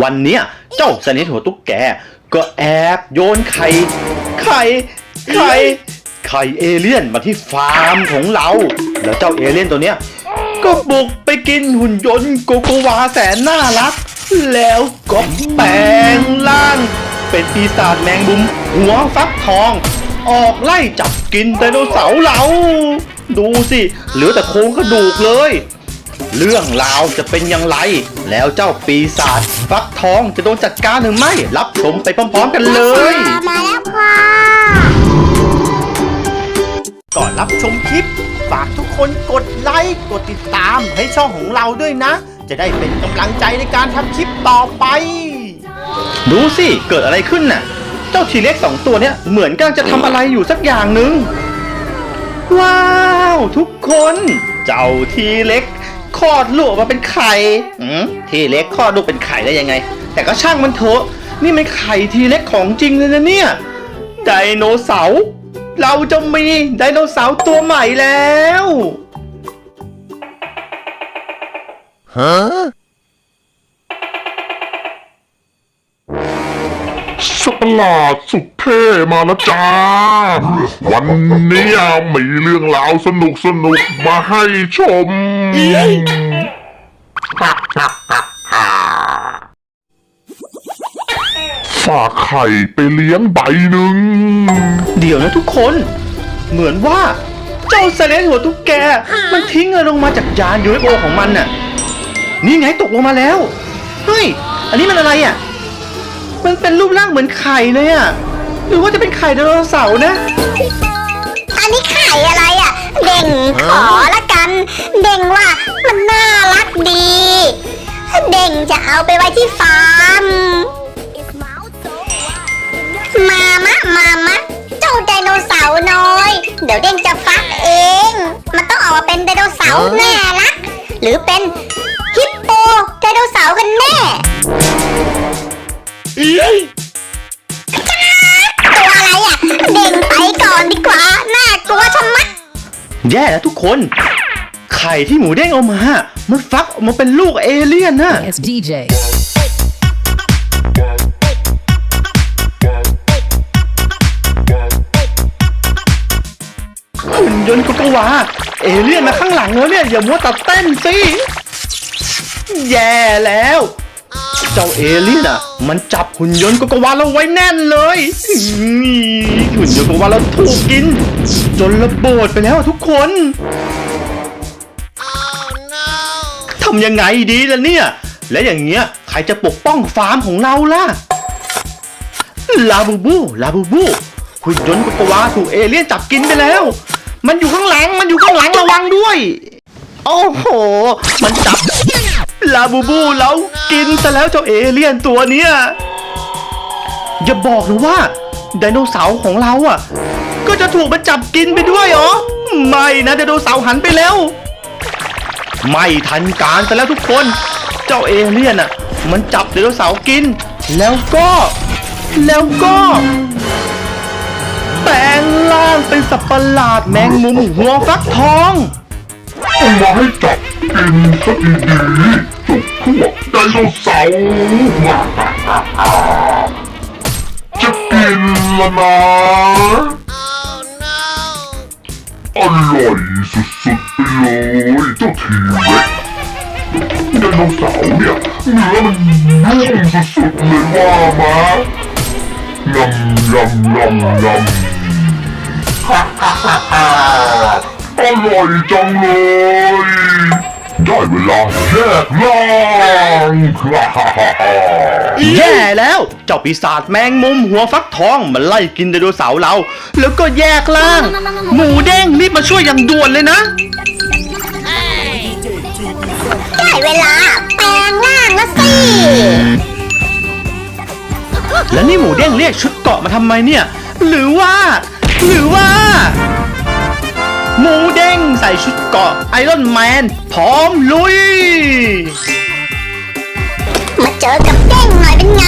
วันเนี้ยเจ้าสนิทหัวตุ๊กแก ก็แอบโยนไข่ไข่ไข่ไข่เอเลี่ยนมาที่ฟาร์มของเรา แล้วเจ้าเอเลี่ยนตัวเนี้ยก็บุกไปกินหุ่นยนต์โกโกวาแสนน่ารัก แล้วก็แปลงร่าง เป็นปีศาจแมงมุม หัวฟักทอง ออกไล่จับกินไดโนเสาร์เรา ดูสิ เหลือแต่โครงกระดูกเลย เรื่องราวจะเป็นอย่างไร แล้วเจ้าปีศาจฟักทองจะโดนจัดการหรือไม่ รับชมไปพร้อมๆกันเลย มาแล้วค่ะ ก่อนรับชมคลิป ฝากทุกคนกดไลค์ กดติดตามให้ช่องของเราด้วยนะ จะได้เป็นกำลังใจในการทำคลิปต่อไป ดูสิ เกิดอะไรขึ้นน่ะ เจ้าทีเล็กสองตัวเนี้ยเหมือนกำลังจะทำอะไรอยู่สักอย่างหนึ่งว้าว ทุกคน เจ้าทีเล็ก คลอดลูกออกมาเป็นไข่อืมทีเล็กคลอดลูกเป็นไข่ได้ยังไง แต่ก็ช่างมันเถอะ นี่มันไข่ทีเล็กของจริงเลยนะเนี่ย ไดโนเสาร์เราจะมีไดโนเสาร์ตัวใหม่แล้วสัตว์ประหลาดสุดเท่มาแล้วจ้า วันนี้มีเรื่องราวสนุกสนุกๆมาให้ชม ฝากไข่ไปเลี้ยงใบหนึ่ง เดี๋ยวนะทุกคน เหมือนว่า เจ้าเซเลนหัวตุ๊กแก มันทิ้งเงินลงมาจากยาน UFO ของมันน่ะ นี่ไงตกลงมาแล้ว เฮ้ย อันนี้มันอะไรอะ มันเป็นรูปร่างเหมือนไข่เลยอะ หรือว่าจะเป็นไข่ไดโนเสาร์นะ อันนี้ไข่อะไรอะ เด่งขอละ กันเด่งว่ามันน่ารักดี เด่งจะเอาไปไว้ที่ฟาร์ม มามะมามะเจ้าไดโนเสาร์น้อย เดี๋ยวเด่งจะฟักเอง มันต้องออกมาเป็นไดโนเสาร์น่ารักหรือเป็นฮิปโปไดโนเสาร์กันแน่ตัวอะไรอะ เด่งไปก่อนดีกว่า น่ากลัวชะมัด แย่แล้วทุกคน ไข่ที่หมูเด้งเอามา มันฟักออกมาเป็นลูกเอเลี่ยนน่ะ It's DJ. หุ่นยนต์โกโกวาเอเลี่ยนมาข้างหลังแล้วเนี่ย อย่ามัวแต่เต้นสิ แย่แล้ว เจ้าเอเลี่ยนอะ มันจับหุ่นยนต์โกโกวาเราไว้แน่นเลยนี่หุ่นยนต์โกโกวาเราถูกกิน จนระเบิดไปแล้วทุกคนทำยังไงดีล่ะเนี่ย และอย่างเงี้ยใครจะปกป้องฟาร์มของเราล่ะ ลาบูบู ลาบูบูหุ่นยนต์กโกวาถูกเอเลี่ยนจับกินไปแล้ว มันอยู่ข้างหลัง มันอยู่ข้างหลังระวังด้วย โอ้โห มันจับ ลาบูบูแล้วกินซะแล้วเจ้าเอเลี่ยนตัวเนี้ย อย่าบอกนะว่าไดโนเสาร์ของเราอะ ก็จะถูกมันจับกินไปด้วยเหรอ ไม่นะไดโนเสาร์หันไปแล้ว ไม่ทันการซะแล้วทุกคน เจ้าเอเลี่ยนอะ มันจับไดโนเสาร์กิน แล้วก็ แล้วก็แปลงร่างเป็นสัตว์ประหลาดแมงมุมหัวฟักทองเอามาให้จับกินสักดีๆจุกพวกไดโนเสาร์จะกินละนะอร่อยสุดๆ เลยเจ้าทีเล็กไดโนเสาร์เนี่ยเนื้อมันนุ่มสุดๆเลยว่ามางำยำยำยำฮ่าฮ่าฮ่าฮ่าอร่อยจังเลยได้เวลาแยกล่างฮ่าฮ่าฮ่าฮ่าแย่แล้ว เจ้าปีศาจแมงมุมหัวฟักทองมันไล่กินไดโนเสาร์เรา แล้วก็แยกล่าง หมูเด้งรีบมาช่วยอย่างด่วนเลยนะ ได้เวลาแปลงร่างแล้วสิ แล้วนี่หมูเด้งเรียกชุดเกาะมาทำไมเนี่ย หรือว่า หรือว่า หมูเด้งใส่ชุดเกาะไอรอนแมนพร้อมลุย มาเจอกับเด้งหน่อยเป็นไง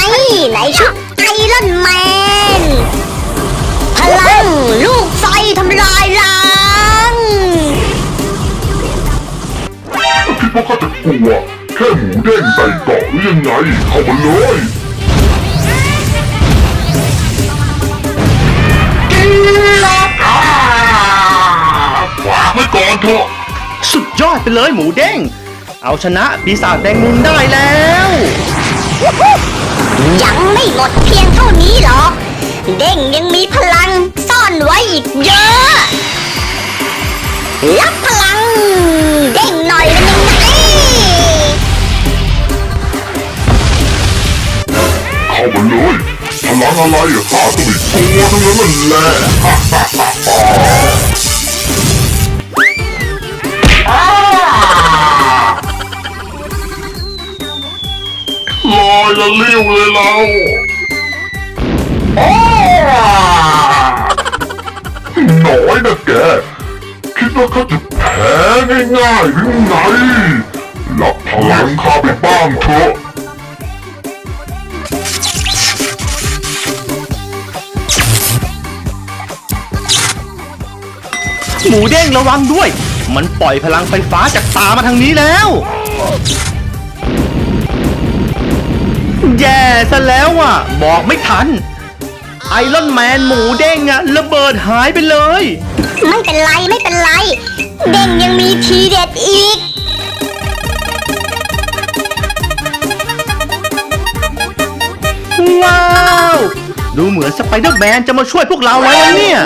เด้งใส่เกาะหรือยังไง เข้ามาเลยอ่าฝากไว้ก่อนเถอะสุดยอดไปเลยหมูเด้ง เอาชนะปีศาจแมงมุมได้แล้ว ยังไม่หมดเพียงเท่านี้หรอก เด้งยังมีพลังซ่อนไว้อีกเยอะ รับพลัง เด้งหน่อยเป็นามาเลยพลังอะไรข้าต้องไปตัวทั้งนั้นแหละฮ่าฮ่าฮ่าฮ่าลอยละเลี้ยวเลยเราอ้น้อยนะแก คิดว่าเขาจะแพ้ง่ายๆหรือไงรับพลังข้าไปบ้างเถอะ หมูเด้งระวังด้วย มันปล่อยพลังไฟฟ้าจากตามาทางนี้แล้ว แย่ซะแล้วอะ บอกไม่ทัน ไอรอนแมนหมูเด้งอะระเบิดหายไปเลย ไม่เป็นไรไม่เป็นไร เด้งยังมีทีเด็ดอีกว้าว ดูเหมือนสไปเดอร์แมนจะมาช่วยพวกเราแล้วนะเนี่ย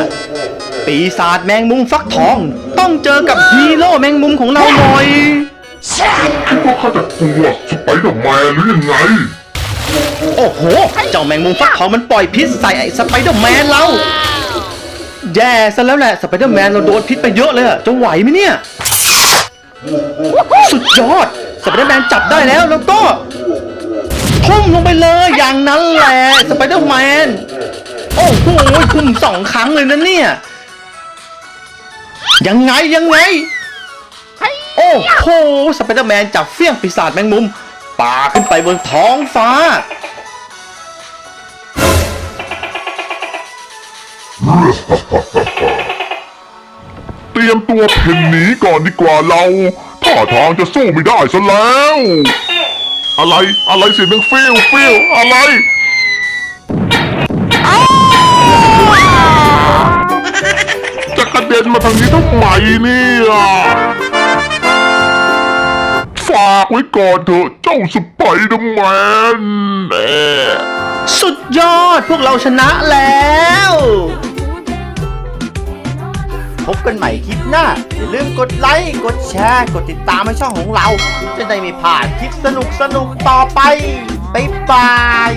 ปีศาจแมงมุมฟักทอง ต้องเจอกับฮีโร่แมงมุมของเราหน่อยคิดว่าข้าจะกลัวสไปเดอร์แมนหรือยังไง โอ้โห เจ้าแมงมุมฟักทองมันปล่อยพิษใส่ไอ้สไปเดอร์แมนเรา แย่ซะแล้วแหละสไปเดอร์แมนเราโดนพิษไปเยอะเลยอะจะไหวไหมเนี่ย สุดยอดสไปเดอร์แมนจับได้แล้วแล้วก็ทุ่มลงไปเลยอย่างนั้นแหละสไปเดอร์แมน โอ้โหทุ่มสองครั้งเลยนะเนี่ย ยังไงยังไง โอ้โหสไปเดอร์แมนจับเฟี้ยงปีศาจแมงมุมป่าขึ้นไปบนท้องฟ้า เตรียมตัวเพ่นหนีก่อนดีกว่าเราท่าทางจะสู้ไม่ได้ซะแล้ว อะไรอะไรเสียงดังฟิวฟิวอะไร ไว้ก่อนเถอะเจ้าสไปเดอร์แมนเอ่สุดยอดพวกเราชนะแล้ว พบกันใหม่คลิปหน้า อย่าลืมกดไลค์ กดแชร์ กดติดตามให้ช่องของเรา จะได้ไม่พลาดคลิปสนุกสนุกๆต่อไป บ๊ายบาย